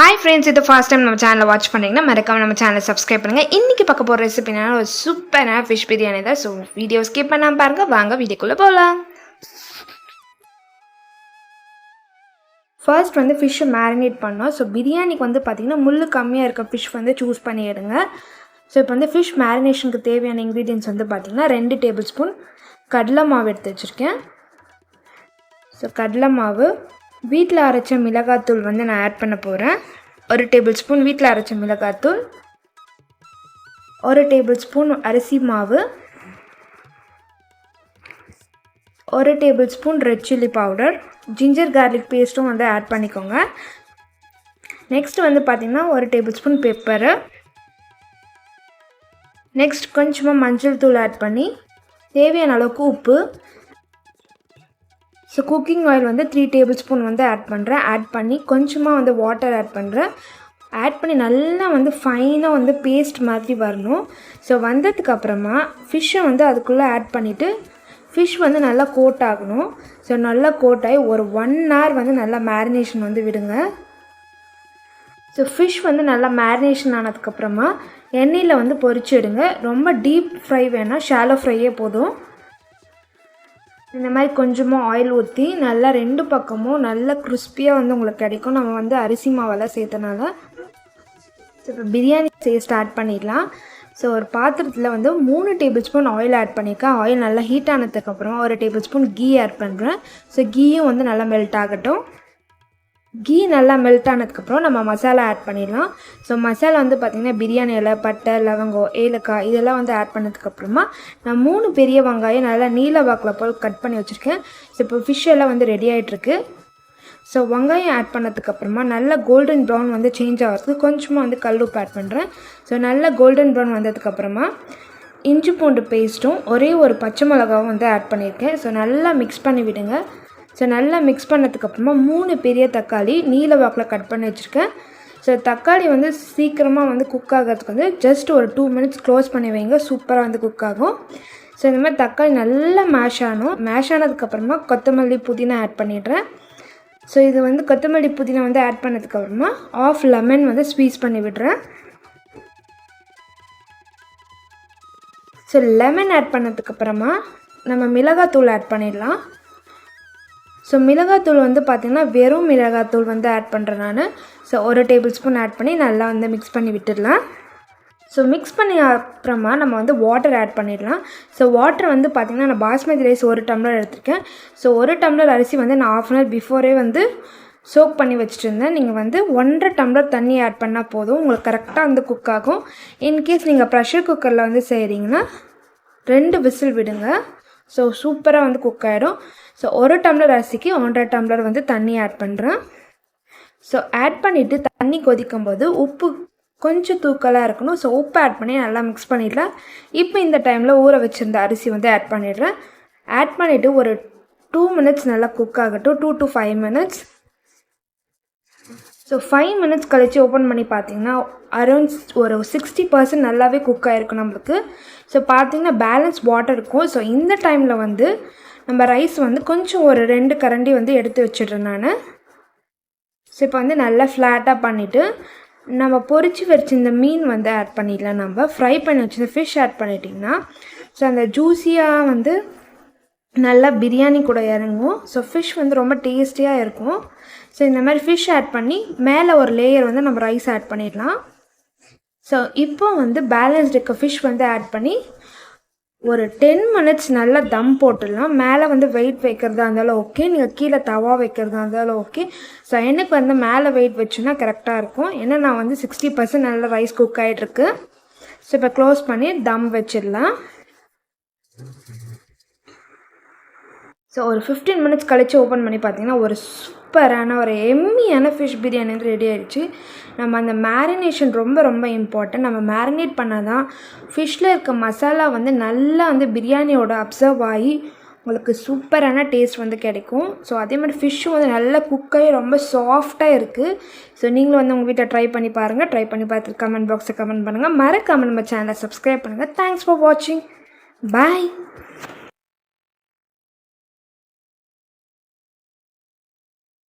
Hi friends இது first time நம்ம சேனலை வாட்ச் பண்ணிங்கன்னா மறக்காம நம்ம சேனலை சப்ஸ்கிரைப் பண்ணுங்கள் இன்றைக்கி பார்க்க போகிற ரெசிபினா ஒரு சூப்பரான ஃபிஷ் பிரியாணி தான். ஸோ வீடியோ ஸ்கிப் பண்ணாமல் பாருங்கள் வாங்க வீடியோக்குள்ளே போகலாம் ஃபர்ஸ்ட் வந்து ஃபிஷ்ஷை மேரினேட் பண்ணோம். ஸோ பிரியாணிக்கு வந்து பார்த்திங்கன்னா முள் கம்மியாக இருக்க ஃபிஷ் வந்து சூஸ் பண்ணி எடுங்க ஸோ இப்போ வந்து ஃபிஷ் மேரினேஷனுக்கு தேவையான இன்க்ரீடியன்ஸ் வந்து பார்த்திங்கன்னா ரெண்டு டேபிள் ஸ்பூன் கடலை மாவு எடுத்து வச்சுருக்கேன். ஸோ கடலை மாவு வீட்டில் அரைச்ச மிளகாத்தூள் வந்து நான் ஆட் பண்ண போகிறேன் ஒரு டேபிள் ஸ்பூன் வீட்டில் அரைச்ச மிளகாத்தூள் ஒரு டேபிள் ஸ்பூன் அரிசி மாவு ஒரு tablespoon red chilli powder ginger garlic பேஸ்ட்டும் வந்து ஆட் பண்ணிக்கோங்க. நெக்ஸ்ட் வந்து பார்த்திங்கன்னா ஒரு டேபிள் ஸ்பூன் பெப்பரு நெக்ஸ்ட் கொஞ்சமாக மஞ்சள் தூள் ஆட் பண்ணி தேவையான அளவுக்கு உப்பு ஸோ குக்கிங் ஆயில் வந்து த்ரீ டேபிள் ஸ்பூன் வந்து ஆட் பண்ணுறேன் ஆட் பண்ணி கொஞ்சமாக வந்து வாட்டர் ஆட் பண்ணுறேன் ஆட் பண்ணி நல்லா வந்து ஃபைனாக வந்து பேஸ்ட் மாதிரி வரணும். ஸோ வந்ததுக்கப்புறமா ஃபிஷ்ஷை வந்து அதுக்குள்ளே ஆட் பண்ணிவிட்டு ஃபிஷ் வந்து நல்லா கோட் ஆகணும். ஸோ நல்லா கோட் ஆகி ஒரு ஒன் ஹவர் வந்து நல்லா மேரினேஷன் வந்து விடுங்க. ஸோ ஃபிஷ் வந்து நல்லா மேரினேஷன் ஆனதுக்கப்புறமா எண்ணெயில் வந்து பொரிச்சு எடுங்க. ரொம்ப டீப் ஃப்ரை வேணால் ஷாலோ ஃப்ரையே போதும். இந்த மாதிரி கொஞ்சமாக ஆயில் ஊற்றி நல்லா ரெண்டு பக்கமும் நல்லா கிறிஸ்பியாக வந்து உங்களுக்கு கிடைக்கும். நம்ம வந்து அரிசி மாவெல்லாம் சேர்த்தனால. ஸோ இப்போ பிரியாணி செய்ய ஸ்டார்ட் பண்ணிடலாம். ஸோ ஒரு பாத்திரத்தில் வந்து மூணு டேபிள் ஸ்பூன் ஆயில் ஆட் பண்ணியிருக்கேன் ஆயில் நல்லா ஹீட் ஆனதுக்கப்புறம் ஒரு டேபிள் ஸ்பூன் கீ ஆட் பண்ணுறேன் ஸோ கீயும் வந்து நல்லா மெல்ட் ஆகட்டும். கீ நல்லா மெல்ட் ஆனதுக்கப்புறம் நம்ம மசாலா ஆட் பண்ணிடலாம். ஸோ மசாலா வந்து பார்த்திங்கன்னா பிரியாணி இலை பட்டை லவங்கம் ஏலக்காய் இதெல்லாம் வந்து ஆட் பண்ணதுக்கப்புறமா நான் மூணு பெரிய வெங்காயம் நல்லா நீல வாக்கில் போல் கட் பண்ணி வச்சுருக்கேன். ஸோ இப்போ ஃபிஷ் எல்லாம் வந்து ரெடி ஆகிட்டுருக்கு ஸோ வெங்காயம் ஆட் பண்ணதுக்கப்புறமா நல்லா கோல்டன் ப்ரௌன் வந்து சேஞ்ச் ஆகிறதுக்கு கொஞ்சமாக வந்து கல் உப்பு ஆட் பண்ணுறேன் ஸோ நல்லா கோல்டன் ப்ரௌன் வந்ததுக்கப்புறமா இஞ்சி பூண்டு பேஸ்ட்டும் ஒரே ஒரு பச்சை மிளகாவும் வந்து ஆட் பண்ணியிருக்கேன். ஸோ நல்லா மிக்ஸ் பண்ணி விடுங்க. ஸோ நல்லா மிக்ஸ் பண்ணதுக்கப்புறமா மூணு பெரிய தக்காளி நீல வாக்கில் கட் பண்ணி வச்சுருக்கேன். ஸோ தக்காளி வந்து சீக்கிரமாக வந்து குக் ஆகிறதுக்கு வந்து ஜஸ்ட் ஒரு டூ மினிட்ஸ் க்ளோஸ் பண்ணி வைங்க. சூப்பராக வந்து குக் ஆகும். ஸோ இந்த மாதிரி தக்காளி நல்லா மேஷ் ஆகணும். மேஷ் ஆனதுக்கப்புறமா கொத்தமல்லி புதினா ஆட் பண்ணிடுறேன். ஸோ இது வந்து கொத்தமல்லி புதினா வந்து ஆட் பண்ணதுக்கப்புறமா ஆஃப் லெமன் வந்து ஸ்வீஸ் பண்ணி விடுறேன். ஸோ லெமன் ஆட் பண்ணதுக்கப்புறமா நம்ம மிளகாத்தூள் ஆட் பண்ணிடலாம். ஸோ மிளகாத்தூள் வந்து பார்த்திங்கன்னா வெறும் மிளகாத்தூள் வந்து ஆட் பண்ணுறேன் நான். ஸோ ஒரு டேபிள் ஸ்பூன் ஆட் பண்ணி நல்லா வந்து மிக்ஸ் பண்ணி விட்டுடலாம். ஸோ மிக்ஸ் பண்ணி அப்புறமா நம்ம வந்து வாட்டர் ஆட் பண்ணிடலாம். ஸோ வாட்டர் வந்து பார்த்திங்கன்னா நான் பாஸ்மதி ரைஸ் ஒரு டம்ளர் எடுத்திருக்கேன். ஸோ ஒரு டம்ளர் அரிசி வந்து நான் ஆஃப் அன் ஹவர் பிஃபோரே வந்து சோக் பண்ணி வச்சுட்டு இருந்தேன் நீங்கள் வந்து ஒன்றரை டம்ளர் தண்ணி ஆட் பண்ணால் போதும். உங்களுக்கு கரெக்டாக வந்து குக் ஆகும். இன்கேஸ் நீங்கள் ப்ரெஷர் குக்கரில் வந்து செய்கிறீங்கன்னா ரெண்டு விசில் விடுங்க. ஸோ சூப்பராக வந்து குக் ஆகிடும் ஸோ ஒரு டம்ளர் அரிசிக்கு ஒன்றரை டம்ளர் வந்து தண்ணி ஆட் பண்ணுறேன் ஸோ ஆட் பண்ணிவிட்டு தண்ணி கொதிக்கும் போது உப்பு கொஞ்சம் தூக்கலாக இருக்கணும். ஸோ உப்பு ஆட் பண்ணி நல்லா மிக்ஸ் பண்ணிடலாம். இப்போ இந்த டைமில் ஊற வச்சுருந்த அரிசி வந்து ஆட் பண்ணிடுறேன். ஆட் பண்ணிவிட்டு ஒரு டூ மினிட்ஸ் நல்லா குக் ஆகட்டும். Two to five minutes so five minutes கழித்து ஓப்பன் பண்ணி பார்த்தீங்கன்னா அரௌண்ட் ஒரு சிக்ஸ்டி பர்சன்ட் நல்லாவே குக் ஆகிருக்கும் நம்மளுக்கு. ஸோ பார்த்தீங்கன்னா பேலன்ஸ் வாட்டர் இருக்கும். ஸோ இந்த டைமில் வந்து நம்ம ரைஸ் வந்து கொஞ்சம் ஒரு ரெண்டு கரண்டி வந்து எடுத்து வச்சிடுறேன் நான். ஸோ இப்போ வந்து நல்லா ஃப்ளாட்டாக பண்ணிவிட்டு நம்ம பொறிச்சு வச்சிருந்த மீன் வந்து ஆட் பண்ணிடலாம் நம்ம. ஃப்ரை பண்ணி வச்சிருந்த ஃபிஷ் ஆட் பண்ணிட்டிங்கன்னா ஸோ அந்த ஜூஸியாக வந்து நல்லா பிரியாணி கூட இறங்கும். ஸோ ஃபிஷ் வந்து ரொம்ப டேஸ்டியாக இருக்கும். ஸோ இந்த மாதிரி ஃபிஷ் ஆட் பண்ணி மேலே ஒரு லேயர் வந்து நம்ம ரைஸ் ஆட் பண்ணிடலாம். ஸோ இப்போ வந்து பேலன்ஸ்டு இருக்க ஃபிஷ் வந்து ஆட் பண்ணி ஒரு டென் மினிட்ஸ் நல்லா தம் போட்டுடலாம். மேலே வந்து வெயிட் வைக்கிறதா இருந்தாலும் ஓகே நீங்கள் கீழே தவா வைக்கிறதா இருந்தாலும் ஓகே ஸோ எனக்கு வந்து மேலே வெயிட் வச்சுன்னா கரெக்டாக இருக்கும். ஏன்னா நான் வந்து சிக்ஸ்டி பர்சன்ட் நல்லா ரைஸ் குக் ஆகிட்டுருக்கு ஸோ இப்போ க்ளோஸ் பண்ணி தம் வச்சிடலாம். ஸோ ஒரு ஃபிஃப்டீன் மினிட்ஸ் கழித்து ஓப்பன் பண்ணி பார்த்தீங்கன்னா ஒரு சூப்பரான ஒரு எம்மியான ஃபிஷ் பிரியாணி வந்து ரெடி ஆகிடுச்சு நம்ம அந்த மேரினேஷன் ரொம்ப ரொம்ப இம்பார்ட்டன்ட் நம்ம மேரினேட் பண்ணால் தான் ஃபிஷ்ஷில் இருக்க மசாலா வந்து நல்லா வந்து பிரியாணியோட அப்சர்வ் ஆகி உங்களுக்கு சூப்பரான டேஸ்ட் வந்து கிடைக்கும். ஸோ அதே மாதிரி ஃபிஷ்ஷும் வந்து நல்லா குக்காகி ரொம்ப சாஃப்டாக இருக்குது ஸோ நீங்களும் வந்து உங்கள் வீட்டில் ட்ரை பண்ணி பாருங்கள் ட்ரை பண்ணி பார்த்துட்டு கமெண்ட் பாக்ஸை கமெண்ட் பண்ணுங்கள் மறக்காமல் நம்ம சேனலை சப்ஸ்கிரைப் பண்ணுங்கள் தேங்க்ஸ் ஃபார் வாட்சிங் பாய்